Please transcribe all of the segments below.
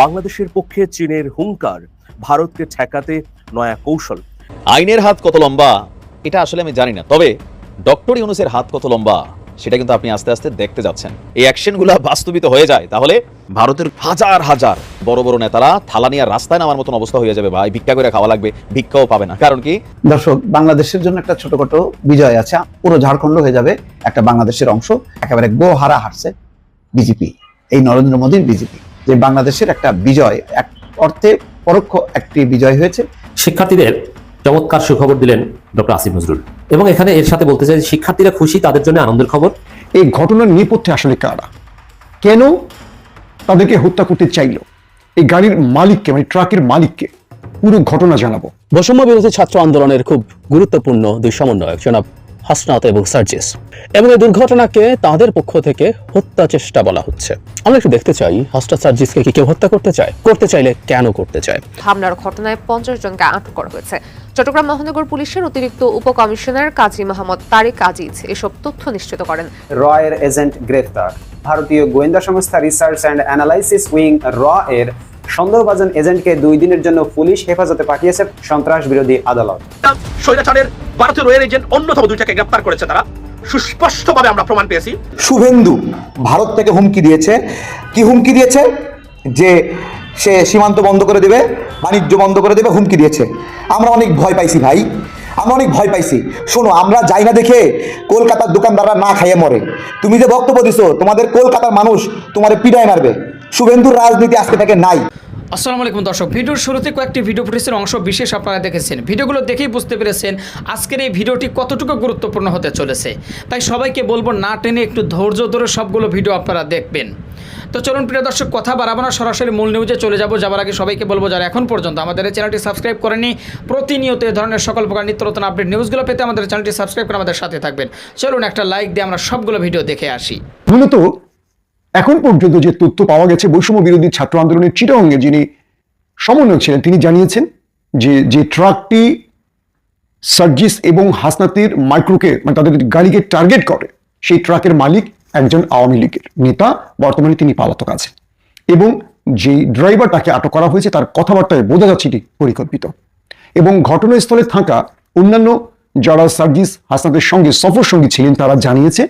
বাংলাদেশের পক্ষে চীনের হুঙ্কার ভারতকে ঠেকাতে নয়া কৌশল। আইনের হাত কত লম্বা এটা আসলে আমি জানি না। তবে ডক্টর ইউনুসের হাত কত লম্বা সেটা কিন্তু আপনি আস্তে আস্তে দেখতে যাচ্ছেন। এই অ্যাকশনগুলো বাস্তবিত হয়ে যায় তাহলে ভারতের হাজার হাজার বড় বড় নেতারা থালা নিয়ে রাস্তায় নামার মতন অবস্থা হয়ে যাবে ভাই। ভিক্ষা করে খাওয়া লাগবে ভিক্ষাও পাবে না। কারণ কি? দর্শক বাংলাদেশের জন্য একটা ছোটখাটো বিজয় আছে। পুরো ঝাড়খণ্ড হয়ে যাবে একটা বাংলাদেশের অংশ একেবারে গো হারা হারছে বিজেপি এই নরেন্দ্র মোদীর বিজেপি। যে বাংলাদেশের একটা বিজয় এক অর্থে পরোক্ষ একটি বিজয় হয়েছে। শিক্ষার্থীদের চমৎকার সুখবর দিলেন ডক্টর আসিফ নজরুল। এবং এখানে এর সাথে বলতে চাই শিক্ষার্থীরা খুশি তাদের জন্য আনন্দের খবর? এই ঘটনার নেপথ্যে আসলে কারা? কেন তাদেরকে হত্যা করতে চাইলো? এই গাড়ির মালিককে মানে ট্রাকের মালিককে পুরো ঘটনা জানাব। বৈষম্য বিরোধী ছাত্র আন্দোলনের খুব গুরুত্বপূর্ণ দুই সমন্বয়ক। জনাব হাসনাত এবং সার্জিস। এবং এই দুর্ঘটনাকে তাদের পক্ষ থেকে হত্যা চেষ্টা বলা হচ্ছে। আমরা একটু দেখতে চাই হাসনাত সার্জিসকে কি কেউ হত্যা করতে চায়? করতে চাইলে কেন করতে চায়? হামলার ঘটনায় পঞ্চাশ জনকে আটক করা হয়েছে। চট্টগ্রাম মহানগর পুলিশের অতিরিক্ত উপকমিশনার কাজী মোহাম্মদ তারিক আজিজ এসব তথ্য নিশ্চিত করেন। রয়ের এজেন্ট গ্রেফতার। ভারতীয় গোয়েন্দা সংস্থা রিসার্চ অ্যান্ড অ্যানালাইসিস উইং র এর সন্দেহভাজন এজেন্টকে দুই দিনের জন্য পুলিশ হেফাজতে পাঠিয়েছে সন্ত্রাস বিরোধী আদালত। স্বৈরাচারের ভারতীয় রয়ের এজেন্ট অন্যতম দুইটাকে গ্রেপ্তার করেছে তারা। সুস্পষ্টভাবে আমরা প্রমাণ পেয়েছি। শুভেন্দু ভারত থেকে হুমকি দিয়েছে। কি হুমকি দিয়েছে? যে সে সীমান্ত বন্ধ করে দেবে বাণিজ্য বন্ধ করে দেবে হুমকি দিয়েছে। আমরা অনেক ভয় পাইছি ভাই। আমরা অনেক ভয় পাইছি। শোনো আমরা যাই না দেখে কলকাতার দোকানদাররা না খাইয়ে মরে। তুমি যে বক্তব্য দিছো তোমাদের কলকাতার মানুষ তোমার পিড়ায় মারবে। শুভেন্দুর রাজনীতি আজকে থেকে নাই। আসসালামু আলাইকুম দর্শক, ভিডিওর শুরুতে কয়েকটি ভিডিও ফুটেজের অংশ বিশেষ আপনারা দেখেছেন। ভিডিওগুলো দেখেই বুঝতে পেরেছেন আজকের এই ভিডিওটি কতটুকু গুরুত্বপূর্ণ হতে চলেছে। তাই সবাইকে বলব, না টেনে একটু ধৈর্য ধরে সবগুলো ভিডিও আপনারা দেখবেন। তো চলুন প্রিয় দর্শক, কথা বাড়াবো না, সরাসরি মূল নিউজে চলে যাব। যাবার আগে সবাইকে বলব, যারা এখন পর্যন্ত আমাদের চ্যানেলটি সাবস্ক্রাইব করেনি প্রতিনিয়ত এই ধরনের সকল প্রকার নিত্য আপডেট নিউজগুলো পেতে আমাদের চ্যানেলটি সাবস্ক্রাইব করে আমাদের সাথে থাকবেন। চলুন একটা লাইক দিয়ে আমরা সবগুলো ভিডিও দেখে আসি। মূলত এখন পর্যন্ত যে তথ্য পাওয়া গেছে, বৈষম্য বিরোধী ছাত্র আন্দোলনের চিটাঙ্গে যিনি সমন্বয়ক ছিলেন, তিনি জানিয়েছেন যে যে ট্রাকটি সার্জিস এবং হাসনাতের মাইক্রোকে মানে তাদের গাড়িকে টার্গেট করে, সেই ট্রাকের মালিক একজন আওয়ামী লীগের নেতা, বর্তমানে তিনি পালাতক আছেন। এবং যে ড্রাইভার তাকে আটক করা হয়েছে, তার কথাবার্তায় বোঝা যাচ্ছে এটি পরিকল্পিত। এবং ঘটনাস্থলে থাকা অন্যান্য যারা সার্জিস হাসনাতের সঙ্গে সফর সঙ্গী ছিলেন, তারা জানিয়েছে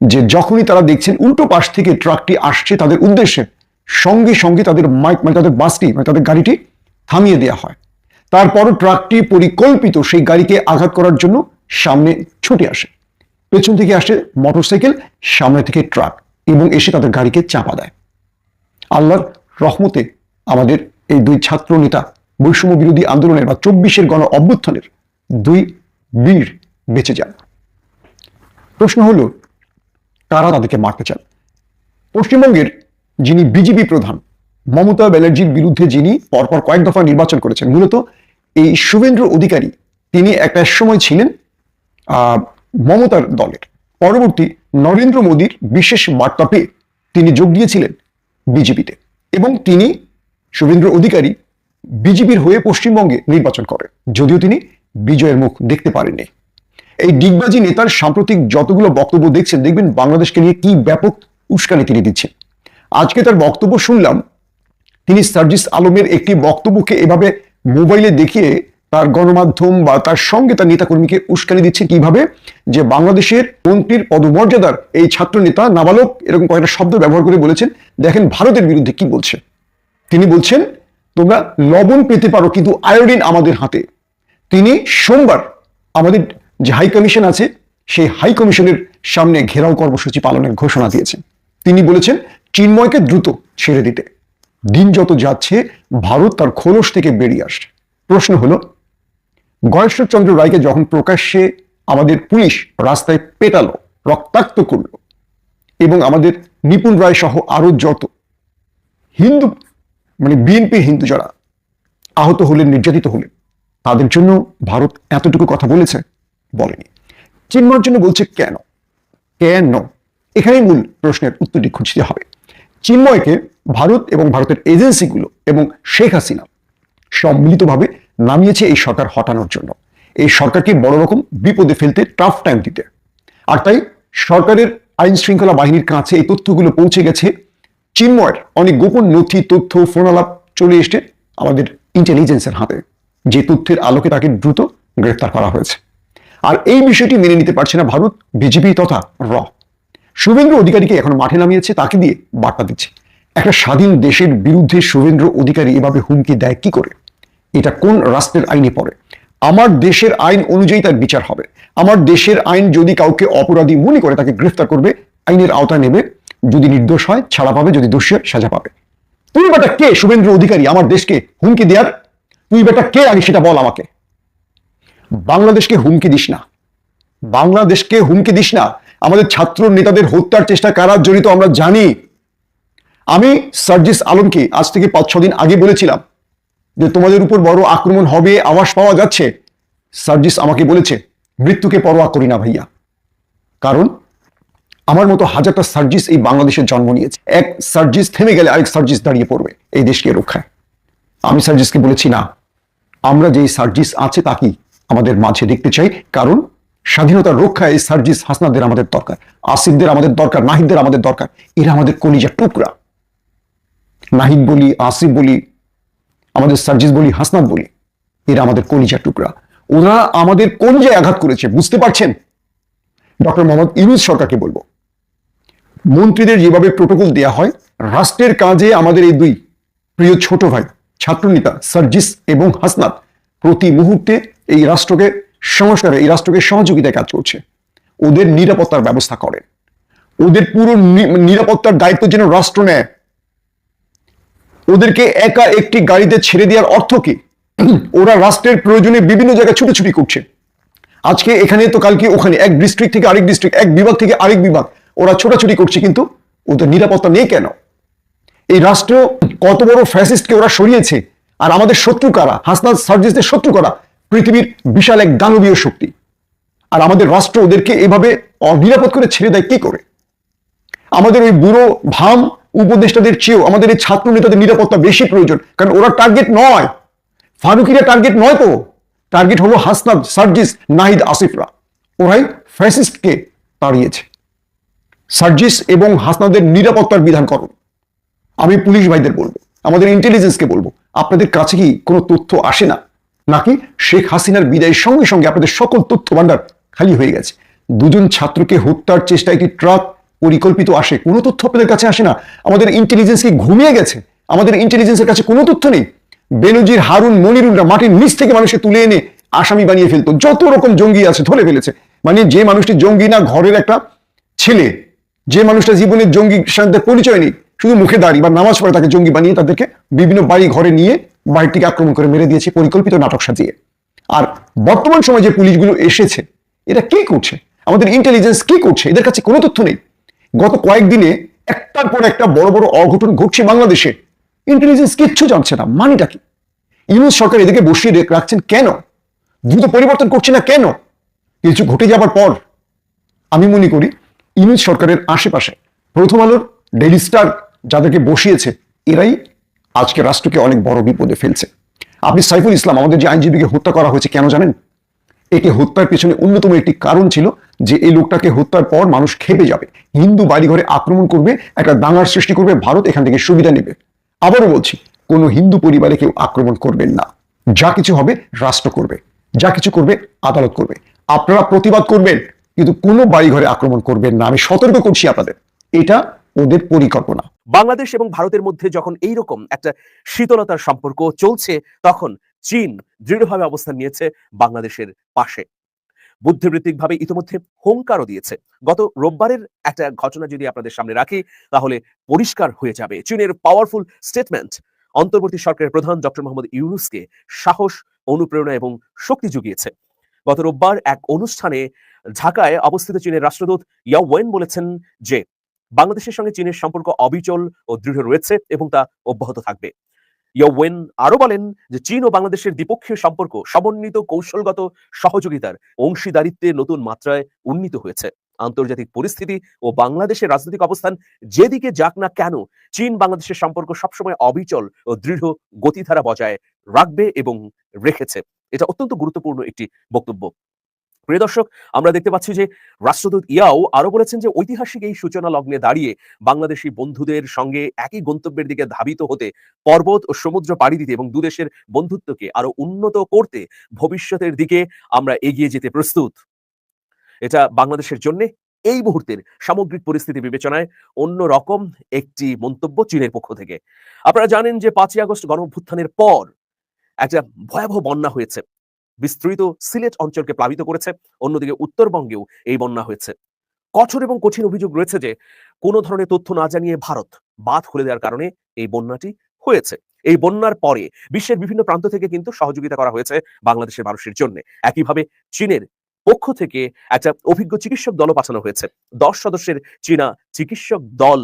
যে যখনই তারা দেখছেন উল্টো পাশ থেকে ট্রাকটি আসছে, তাদের উদ্দেশ্যে সঙ্গে সঙ্গে তাদের মাইক মানে তাদের বাসটি মানে তাদের গাড়িটি থামিয়ে দেওয়া হয়। তারপরও ট্রাকটি পরিকল্পিত সেই গাড়িকে আঘাত করার জন্য সামনে ছুটে আসে। পেছন থেকে আসে মোটরসাইকেল, সামনে থেকে ট্রাক এবং এসে তাদের গাড়িকে চাপা দেয়। আল্লাহর রহমতে আমাদের এই দুই ছাত্র নেতা বৈষম্য বিরোধী আন্দোলনের বা চব্বিশের গণ অভ্যুত্থানের দুই বীর বেঁচে যান। প্রশ্ন হলো কারা তাদেরকে মারতে চান। পশ্চিমবঙ্গের যিনি বিজেপি প্রধান, মমতা ব্যানার্জির বিরুদ্ধে যিনি পরপর কয়েক দফা নির্বাচন করেছেন, মূলত এই শুভেন্দ্র অধিকারী, তিনি একটা সময় ছিলেন মমতার দলের। পরবর্তী নরেন্দ্র মোদীর বিশেষ বার্তা পেয়ে তিনি যোগ দিয়েছিলেন বিজেপিতে এবং তিনি শুভেন্দ্র অধিকারী বিজেপির হয়ে পশ্চিমবঙ্গে নির্বাচন করেন, যদিও তিনি বিজয়ের মুখ দেখতে পারেননি। এই ডিগবাজি নেতার সাম্প্রতিক যতগুলো বক্তব্য দেখছেন, দেখবেন বাংলাদেশকে নিয়ে কি ব্যাপক উস্কানি তিনি দিচ্ছেন। আজকে তার বক্তব্য শুনলাম, তিনি সার্জিস আলমের একটি বক্তব্যকে এভাবে মোবাইলে দেখিয়ে তার গণমাধ্যম বা তার সঙ্গে তার নেতাকর্মীকে উস্কানি দিচ্ছে কীভাবে? যে বাংলাদেশের মন্ত্রীর পদমর্যাদার এই ছাত্র নেতা নাবালক, এরকম কয়েকটা শব্দ ব্যবহার করে বলেছেন, দেখেন ভারতের বিরুদ্ধে কি বলছে। তিনি বলছেন, তোমরা লবণ পেতে পারো, কিন্তু আয়োডিন আমাদের হাতে। তিনি সোমবার আমাদের যে হাই কমিশন আছে, সেই হাই কমিশনের সামনে ঘেরাও কর্মসূচি পালনের ঘোষণা দিয়েছেন তিনি বলেছেন, চিন্ময়কে দ্রুত ছেড়ে দিতে। দিন যত যাচ্ছে, ভারত তার খোলস থেকে বেরিয়ে আসছে। প্রশ্ন হলো গয়েশ্বরচন্দ্র রায়কে যখন প্রকাশ্যে আমাদের পুলিশ রাস্তায় পেটালো, রক্তাক্ত করল, এবং আমাদের নিপুণ রায় সহ আরও যত হিন্দু মানে বিএনপি হিন্দু যারা আহত হলেন, নির্যাতিত হলেন, তাদের জন্য ভারত এতটুকু কথা বলেছে। বলেনি। চিন্ময়ের জন্য বলছে, কেন? কেন? এখানেই মূল প্রশ্নের উত্তরটি খুঁজতে হবে। চিন্ময়কে ভারত এবং ভারতের এজেন্সিগুলো এবং শেখ হাসিনা সম্মিলিতভাবে নামিয়েছে এই সরকার হটানোর জন্য। এই সরকারকে বড় রকম বিপদে ফেলতে টাফ টাইম দিতে। আর তাই সরকারের আইন শৃঙ্খলা বাহিনীর কাছে এই তথ্যগুলো পৌঁছে গেছে। চিন্ময়ের অনেক গোপন নথি, তথ্য, ফোনালাপ চলে এসছে আমাদের ইন্টেলিজেন্সের হাতে। যে তথ্যের আলোকে তাকে দ্রুত গ্রেফতার করা হয়েছে। আর এই বিষয়টি মেনে নিতে পারছে না ভারত, বিজেপি তথা র। শুভেন্দ্র অধিকারীকে এখন মাঠে নামিয়েছে, তাকে দিয়ে বার্তা দিচ্ছে। একটা স্বাধীন দেশের বিরুদ্ধে শুভেন্দ্র অধিকারী এভাবে হুমকি দেয় কি করে? এটা কোন রাষ্ট্রের আইনে পড়ে? আমার দেশের আইন অনুযায়ী তার বিচার হবে। আমার দেশের আইন যদি কাউকে অপরাধী মনে করে, তাকে গ্রেফতার করবে, আইনের আওতায় নেবে। যদি নির্দোষ হয়, ছাড়া পাবে, যদি দোষী হয়, সাজা পাবে। তুই বেটা কে শুভেন্দ্র অধিকারী? আমার দেশকে হুমকি দেওয়ার তুই বেটা কে? আগে সেটা বল আমাকে। বাংলাদেশকে হুমকি দিস না। বাংলাদেশকে হুমকি দিস না। আমাদের ছাত্র নেতাদের হত্যার চেষ্টা কারা জড়িত আমরা জানি। আমি সার্জিস আলমকে আজ থেকে পাঁচ ছ দিন আগে বলেছিলাম যে তোমাদের উপর বড় আক্রমণ হবে, আওয়াজ পাওয়া যাচ্ছে। সার্জিস আমাকে বলেছে, মৃত্যুকে পরোয়া করি না ভাইয়া। কারণ আমার মতো হাজারটা সার্জিস এই বাংলাদেশের জন্ম নিয়েছে। এক সার্জিস থেমে গেলে আরেক সার্জিস দাঁড়িয়ে পড়বে এই দেশকে রক্ষায়। আমি সার্জিসকে বলেছি, না, আমরা যেই সার্জিস আছে তাকেই আমাদের মাঝে দেখতে চাই। কারণ স্বাধীনতা রক্ষায় সার্জিস হাসনাদের আমাদের দরকার, আসিফদের আমাদের দরকার, নাহিদদের আমাদের দরকার। এরা আমাদের কলিজা টুকরা। নাহিদ বলি, আসিফ বলি, আমাদের সার্জিস বলি, হাসনাত বলি, এরা আমাদের কলিজা টুকরা। ওরা আমাদের কলিজায় আঘাত করেছে, বুঝতে পারছেন? ডক্টর মোহাম্মদ ইউনুস সরকারকে বলব, মন্ত্রীদের যেভাবে প্রোটোকল দেওয়া হয়, রাষ্ট্রের কাজে আমাদের এই দুই প্রিয় ছোট ভাই, ছাত্রনেতা সার্জিস এবং হাসনাত প্রতি মুহূর্তে এই রাষ্ট্রকে সংস্কারে, এই রাষ্ট্রকে সহযোগিতায় কাজ করছে। ওদের নিরাপত্তার ব্যবস্থা করেন। ওদের পুরো নিরাপত্তার দায়িত্ব যেন রাষ্ট্র নেয়। ওদেরকে একা একটি গাড়িতে ছেড়ে দেওয়ার অর্থ কি? ওরা রাষ্ট্রের প্রয়োজনে বিভিন্ন জায়গায় ছুটোছুটি করছে। আজকে এখানে তো কালকে ওখানে এক ডিস্ট্রিক্ট থেকে আরেক ডিস্ট্রিক্ট এক বিভাগ থেকে আরেক বিভাগ, ওরা ছোটাছুটি করছে কিন্তু ওদের নিরাপত্তা নেই কেন? এই রাষ্ট্র কত বড় ফ্যাসিস্টকে ওরা সরিয়েছে? আর আমাদের শত্রু কারা? হাসনাত সার্জিসদের শত্রু কারা? পৃথিবীর বিশাল এক দানবীয় শক্তি। আর আমাদের রাষ্ট্র ওদেরকে এভাবে অনিরাপদ করে ছেড়ে দেয় কি করে? আমাদের ওই বুড়ো ভাম উপদেষ্টাদের চেয়েও আমাদের এই ছাত্র নেতাদের নিরাপত্তা বেশি প্রয়োজন, কারণ ওরা টার্গেট নয়। ফারুকিরা টার্গেট নয় তো। টার্গেট হলো হাসনাদ সার্জিস, নাহিদ, আসিফরা। ওরাই ফ্যাসিস্টকে তাড়িয়েছে। সার্জিস এবং হাসনাদের নিরাপত্তার বিধান করুন আমি পুলিশ ভাইদের বলব, আমাদের ইন্টেলিজেন্সকে বলব, আপনাদের কাছে কি কোনো তথ্য আসে না? নাকি শেখ হাসিনার বিদায়ের সঙ্গে সঙ্গে আপনাদের সকল তথ্য ভান্ডার খালি হয়ে গেছে? দুজন ছাত্রকে হত্যার চেষ্টায় কি ট্রাক পরিকল্পিত আসে, কোনো তথ্য আপনাদের কাছে আসে না। আমাদের ইন্টেলিজেন্স কি ঘুমিয়ে গেছে? আমাদের ইন্টেলিজেন্সের কাছে কোনো তথ্য নেই। বেনজির, হারুন মনিরুলরা মাটির নিচ থেকে মানুষকে তুলে এনে আসামি বানিয়ে ফেলতো। যত রকম জঙ্গি আছে, ধরে ফেলেছে। মানে যে মানুষটি জঙ্গি না, ঘরের একটা ছেলে, যে মানুষটা জীবনের জঙ্গি সাথে পরিচয় নেই। শুধু মুখে দাঁড়ি বা নামাজ পড়ে তাকে জঙ্গি বানিয়ে তাদেরকে বিভিন্ন বাড়ি ঘরে নিয়ে বাড়িটিকে আক্রমণ করে মেরে দিয়েছে পরিকল্পিত নাটক সাজিয়ে। আর বর্তমান সময়ে যে পুলিশগুলো এসেছে এটা কি করছে? আমাদের ইন্টেলিজেন্স কি করছে? এদের কাছে কোনো তথ্য নেই। গত কয়েকদিনে একটার পর একটা বড় বড় অঘটন ঘটছে বাংলাদেশে। ইন্টেলিজেন্স কিচ্ছু জানছে না। মানিটা কি? ইউনুস সরকার এদিকে বসিয়ে রাখছেন কেন? দ্রুত পরিবর্তন করছে না কেন? কিছু ঘটে যাবার পর, আমি মনে করি ইউনুস সরকারের আশেপাশে প্রথম আলোর ডেইলি স্টার যাদেরকে বসিয়েছে, এরাই আজকে রাষ্ট্রকে অনেক বড় বিপদে ফেলছে। আপনি সাইফুল ইসলাম, আমাদের যে আইনজীবীকে হত্যা করা হয়েছে, কেন জানেন? একে হত্যার পেছনে অন্যতম একটি কারণ ছিল যে এই লোকটাকে হত্যার পর মানুষ খেপে যাবে। হিন্দু বাড়িঘরে আক্রমণ করবে, একটা দাঙ্গার সৃষ্টি করবে, ভারত এখান থেকে সুবিধা নেবে। আবারও বলছি, কোনো হিন্দু পরিবারে কেউ আক্রমণ করবেন না। যা কিছু হবে রাষ্ট্র করবে, যা কিছু করবে আদালত করবে। আপনারা প্রতিবাদ করবেন, কিন্তু কোনো বাড়িঘরে আক্রমণ করবেন না। আমি সতর্ক করছি আপনাদের। এটা ওদের পরিকল্পনা। বাংলাদেশ এবং ভারতের মধ্যে যখন এই রকম একটা শীতলতার সম্পর্ক চলছে, তখন চীন দৃঢ়ভাবে অবস্থান নিয়েছে বাংলাদেশের পাশে। বুদ্ধিবৃত্তিকভাবে ইতিমধ্যে হুঙ্কারও দিয়েছে। গত রোববারের একটা ঘটনা যদি আপনাদের সামনে রাখি, তাহলে পরিষ্কার হয়ে যাবে। চীনের পাওয়ারফুল স্টেটমেন্ট অন্তর্বর্তী সরকারের প্রধান ডক্টর মোহাম্মদ ইউনুসকে সাহস, অনুপ্রেরণা এবং শক্তি জুগিয়েছে। গত রোববার এক অনুষ্ঠানে ঢাকায় অবস্থিত চীনের রাষ্ট্রদূত ইয়া ওয়েন বলেছেন যে বাংলাদেশের সঙ্গে চীনের সম্পর্ক অবিচল ও দৃঢ় রয়েছে এবং তা অব্যাহত থাকবে। ইয়োওয়েন আরও বলেন যে চীন ও বাংলাদেশের দ্বিপক্ষীয় সম্পর্ক সমন্বিত কৌশলগত সহযোগিতার অংশীদারিত্বে নতুন মাত্রায় উন্নীত হয়েছে। আন্তর্জাতিক পরিস্থিতি ও বাংলাদেশের রাজনৈতিক অবস্থান যেদিকে যাক না কেন, চীন বাংলাদেশের সম্পর্ক সবসময় অবিচল ও দৃঢ় গতিধারা বজায় রাখবে এবং রেখেছে। এটা অত্যন্ত গুরুত্বপূর্ণ একটি বক্তব্য। প্রিয় দর্শক, আমরা দেখতে পাচ্ছি যে রাষ্ট্রদূত ইয়াও আরও বলেছেন যে ঐতিহাসিক এই সূচনা লগ্নে দাঁড়িয়ে বাংলাদেশি বন্ধুদের সঙ্গে একই গন্তব্যের দিকে ধাবিত হতে পর্বত ও সমুদ্র পাড়ি দিতে এবং দুদেশের বন্ধুত্বকে আরও উন্নত করতে ভবিষ্যতের দিকে আমরা এগিয়ে যেতে প্রস্তুত। এটা বাংলাদেশের জন্য এই মুহূর্তের সামগ্রিক পরিস্থিতি বিবেচনায় অন্য রকম একটি মন্তব্য চীনের পক্ষ থেকে। আপনারা জানেন যে পাঁচই আগস্ট গণ পর একটা ভয়াবহ বন্যা হয়েছে। বিস্তৃত সিলেট অঞ্চলকে প্লাবিত করেছে। অন্যদিকে উত্তরবঙ্গেও এই বন্যা হয়েছে। কঠোর এবং কঠিন অভিযোগ রয়েছে যে, কোনো ধরনের তথ্য না জানিয়ে ভারত বাদ খুলে দেওয়ার কারণে এই বন্যাটি হয়েছে। এই বন্যার পরে বিশ্বের বিভিন্ন প্রান্ত থেকে কিন্তু সহযোগিতা করা হয়েছে বাংলাদেশের মানুষের জন্য। একইভাবে চীনের পক্ষ থেকে একটা অভিজ্ঞ চিকিৎসক দলও পাঠানো হয়েছে। দশ সদস্যের চীনা চিকিৎসক দল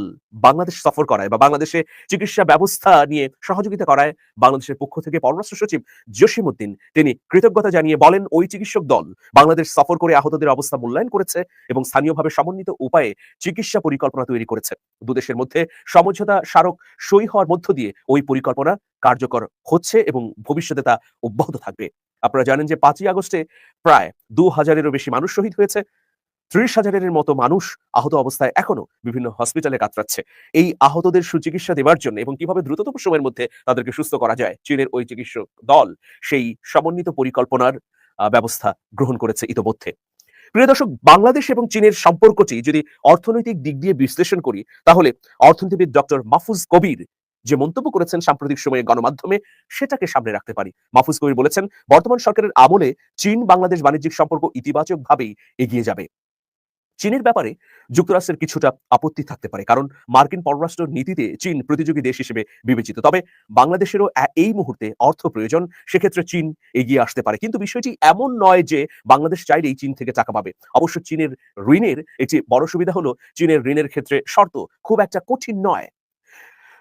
বাংলাদেশ সফর করায় বা বাংলাদেশে চিকিৎসা ব্যবস্থা নিয়ে সহযোগিতা করায়। বাংলাদেশের পক্ষ থেকে পররাষ্ট্র সচিব জসিমউদ্দিন তিনি কৃতজ্ঞতা জানিয়ে বলেন, ওই চিকিৎসক দল বাংলাদেশ সফর করে আহতদের অবস্থা মূল্যায়ন করেছে এবং স্থানীয়ভাবে সমন্বিত উপায়ে চিকিৎসা পরিকল্পনা তৈরি করেছে। দুদেশের মধ্যে সমঝোতা স্মারক সই হওয়ার মধ্য দিয়ে ওই পরিকল্পনা কার্যকর হচ্ছে এবং ভবিষ্যতে তা অব্যাহত থাকবে। আপনারা জানেন যে পাঁচই আগস্টে প্রায় দু হাজারেরও বেশি মানুষ শহীদ হয়েছে। ত্রিশ হাজারের মতো মানুষ আহত অবস্থায় এখনও বিভিন্ন হসপিটালে কাতরাচ্ছে। এই আহতদের সুচিকিৎসা দেওয়ার জন্য এবং কীভাবে দ্রুততম সময়ের মধ্যে তাদেরকে সুস্থ করা যায়, চীনের ওই চিকিৎসক দল সেই সমন্বিত পরিকল্পনার ব্যবস্থা গ্রহণ করেছে ইতোমধ্যে। প্রিয় দর্শক, বাংলাদেশ এবং চীনের সম্পর্কটি যদি অর্থনৈতিক দিক দিয়ে বিশ্লেষণ করি, তাহলে অর্থনীতিবিদ ডক্টর মাহফুজ কবির যে মন্তব্য করেছেন সাম্প্রতিক সময়ে গণমাধ্যমে, সেটাকে সামনে রাখতে পারি। মাহফুজ কবির বলেছেন, বর্তমান সরকারের আমলে চীন বাংলাদেশ বাণিজ্যিক সম্পর্ক ইতিবাচকভাবেই এগিয়ে যাবে। চীনের ব্যাপারে যুক্তরাষ্ট্রের কিছুটা আপত্তি থাকতে পারে, কারণ মার্কিন পররাষ্ট্র নীতিতে চীন প্রতিযোগী দেশ হিসেবে বিবেচিত। তবে বাংলাদেশেরও এই মুহূর্তে অর্থ প্রয়োজন, সেক্ষেত্রে চীন এগিয়ে আসতে পারে। কিন্তু বিষয়টি এমন নয় যে বাংলাদেশ চাইলেই চীন থেকে টাকা পাবে। অবশ্য চীনের ঋণের একটি বড় সুবিধা হলো, চীনের ঋণের ক্ষেত্রে শর্ত খুব একটা কঠিন নয়।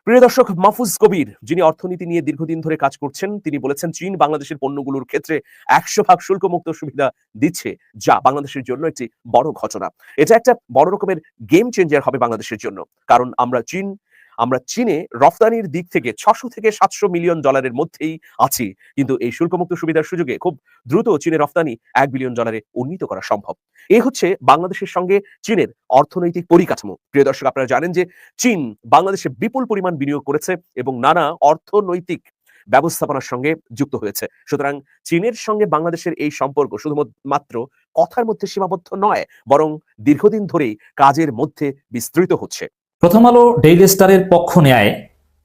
প্রিয় দর্শক, মাহফুজ কবির, যিনি অর্থনীতি নিয়ে দীর্ঘদিন ধরে কাজ করছেন, তিনি বলেছেন চীন বাংলাদেশের পণ্যগুলোর ক্ষেত্রে একশো ভাগ শুল্কমুক্ত সুবিধা দিচ্ছে, যা বাংলাদেশের জন্য একটি বড় ঘটনা। এটা একটা বড় রকমের গেম চেঞ্জার হবে বাংলাদেশের জন্য। কারণ আমরা চীন আমরা চীনে রফতানির দিক থেকে ছশো থেকে সাতশো মিলিয়ন ডলারের মধ্যেই আছি। কিন্তু এই শুল্কমুক্ত সুবিধার সুযোগে খুব দ্রুত চীনের রফতানি এক বিলিয়ন ডলারে উন্নীত করা সম্ভব। এই হচ্ছে বাংলাদেশের সঙ্গে চীনের অর্থনৈতিক পরিকাঠামো। প্রিয় দর্শক, আপনারা জানেন যে চীন বাংলাদেশে বিপুল পরিমাণ বিনিয়োগ করেছে এবং নানা অর্থনৈতিক ব্যবস্থাপনার সঙ্গে যুক্ত হয়েছে। সুতরাং চীনের সঙ্গে বাংলাদেশের এই সম্পর্ক শুধুমাত্র কথার মধ্যে সীমাবদ্ধ নয়, বরং দীর্ঘদিন ধরেই কাজের মধ্যে বিস্তৃত হচ্ছে। প্রথম আলো ডেইলি স্টারের পক্ষ নেয়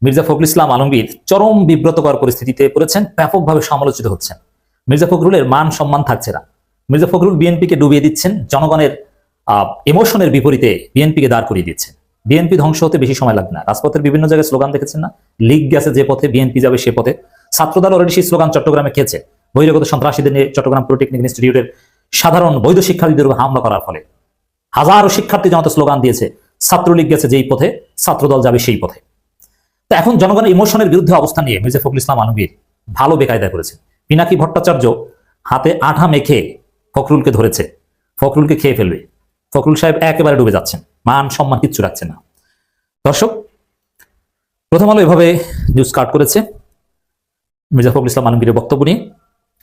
মির্জা ফখরুল ইসলাম আলমগীর চরম বিব্রতকর পরিস্থিতিতে পড়েছেন, ব্যাপকভাবে সমালোচিত হচ্ছেন। মির্জা ফখরুলের মান সম্মান থাকছে না। মির্জা ফখরুল বিএনপিকে ডুবিয়ে দিচ্ছেন, জনগণের ইমোশনের বিপরীতে বিএনপিকে দাঁড় করিয়ে দিচ্ছেন। বিএনপি ধ্বংস হতে বেশি সময় লাগবে না। রাজপথের বিভিন্ন জায়গায় স্লোগান দেখেছেন না? লিগ গেছে যে পথে, বিএনপি যাবে সে পথে। ছাত্রদল অলরেডি সেই স্লোগান চট্টগ্রামে খেয়েছে। বহিরাগত সন্ত্রাসীদের নিয়ে চট্টগ্রাম পলিটেকনিক ইনস্টিটিউটের সাধারণ বৈধ শিক্ষার্থীদের হামলা করার ফলে। হাজারো শিক্ষার্থী জনতা স্লোগান দিয়েছে ছাত্রলীগ গেছে যেই পথে, ছাত্রদল যাবে সেই পথে। তো এখন জনগণের ইমোশনের বিরুদ্ধে অবস্থান নিয়ে মির্জা ফখরুল ইসলাম আলমগীর ভালো বেকায়দা করেছে পিনাকি ভট্টাচার্য হাতে আঠা মেখে ফখরুলকে ধরেছে। ফখরুলকে খেয়ে ফেলবে। ফখরুল সাহেব একেবারে ডুবে যাচ্ছেন। মান সম্মান কিচ্ছু রাখছেন না। দর্শক, প্রথম আলো এভাবে নিউজ কার্ড করেছে মির্জা ফখরুল ইসলাম আলমগীরের বক্তব্য নিয়ে।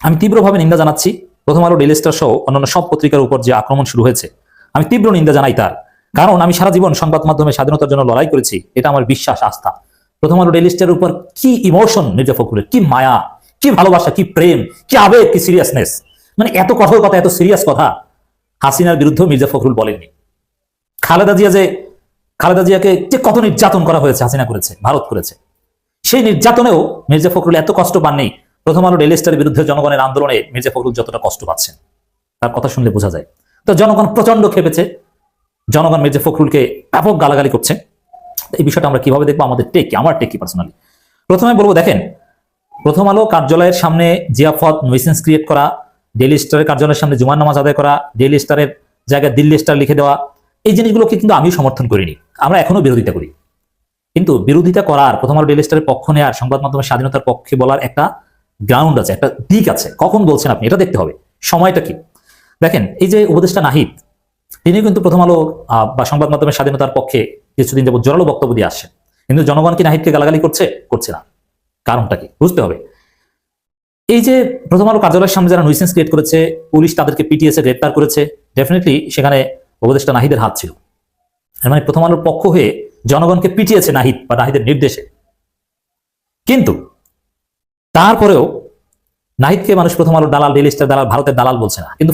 আমি তীব্রভাবে নিন্দা জানাচ্ছি। প্রথম আলো ডেলি স্টার সহ অন্যান্য সব পত্রিকার উপর যে আক্রমণ শুরু হয়েছে, আমি তীব্র নিন্দা জানাই তার। কারণ আমি সারা জীবন সংবাদ মাধ্যমে স্বাধীনতার জন্য লড়াই করেছি, এটা আমার বিশ্বাস, আস্থা। প্রথম আলো ডেলি স্টারের উপর কি ইমোশন মির্জা ফখরুলের? কি মায়া, কি ভালোবাসা, কি প্রেম, কি আবেগ, কি সিরিয়াসনেস মানে এত কঠোর কথা, এত সিরিয়াস কথা হাসিনার বিরুদ্ধে মির্জা ফখরুল বলেননি। খালেদা জিয়া যে, খালেদা জিয়াকে যে কত নির্যাতন করা হয়েছে, হাসিনা করেছে, ভারত করেছে, সেই নির্যাতনেও মির্জা ফখরুল এত কষ্ট পাননি, প্রথম আলো ডেলি স্টারের বিরুদ্ধে জনগণের আন্দোলনে মির্জা ফখরুল যতটা কষ্ট পাচ্ছেন। তার কথা শুনলে বোঝা যায়। তো জনগণ প্রচণ্ড খেপেছে জনগণ মির্জা ফখরুলকে ব্যাপক গালাগালি করছে। এই বিষয়টা আমরা কীভাবে দেখব? আমাদের টেক কি? আমার টেক কি পার্সোনালি প্রথমে বলব, দেখেন, প্রথম আলো কার্যালয়ের সামনে জিয়াফত নইসেন্স ক্রিয়েট করা ডেলি স্টারের কার্যালয়ের সামনে জুমার নামাজ আদায় করা ডেলি স্টারের জায়গায় দিল্লি স্টার লিখে দেওয়া, এই জিনিসগুলোকে কিন্তু আমি সমর্থন করিনি। আমরা এখনও বিরোধিতা করি। কিন্তু বিরোধিতা করার, প্রথম আলো ডেলি স্টারের পক্ষ নেওয়ার সংবাদ মাধ্যমের স্বাধীনতার পক্ষে বলার একটা গ্রাউন্ড আছে, একটা দিক আছে। কখন বলছেন আপনি? এটা দেখতে হবে। সময়টা কি? দেখেন, এই যে উপদেষ্টা নাহিদ তিনি কিন্তু প্রথম আলো বা সংবাদ মাধ্যমের স্বাধীনতার পক্ষে কিছুদিন যাবত জোরালো বক্তব্য দিয়ে আসছেন। কিন্তু জনগণ কি নাহিদকে গালাগালি করছে? করছে না। কারণটা কি? বুঝতে হবে। এই যে প্রথম আলো কার্যালয়ের সামনে যারা নুইসেন্স ক্রিয়েট করেছে, পুলিশ তাদেরকে পিটিএসে গ্রেপ্তার করেছে ডেফিনেটলি সেখানে উপদেষ্টা নাহিদের হাত ছিল। মানে প্রথম আলোর পক্ষ হয়ে জনগণকে পিটিয়েছে নাহিদ, বা নাহিদের নির্দেশে। কিন্তু তারপরেও নাহিদকে মানুষ প্রথম আলো দালাল ডেলি স্টার দালাল, ভারতের দালাল বলছে না। কিন্তু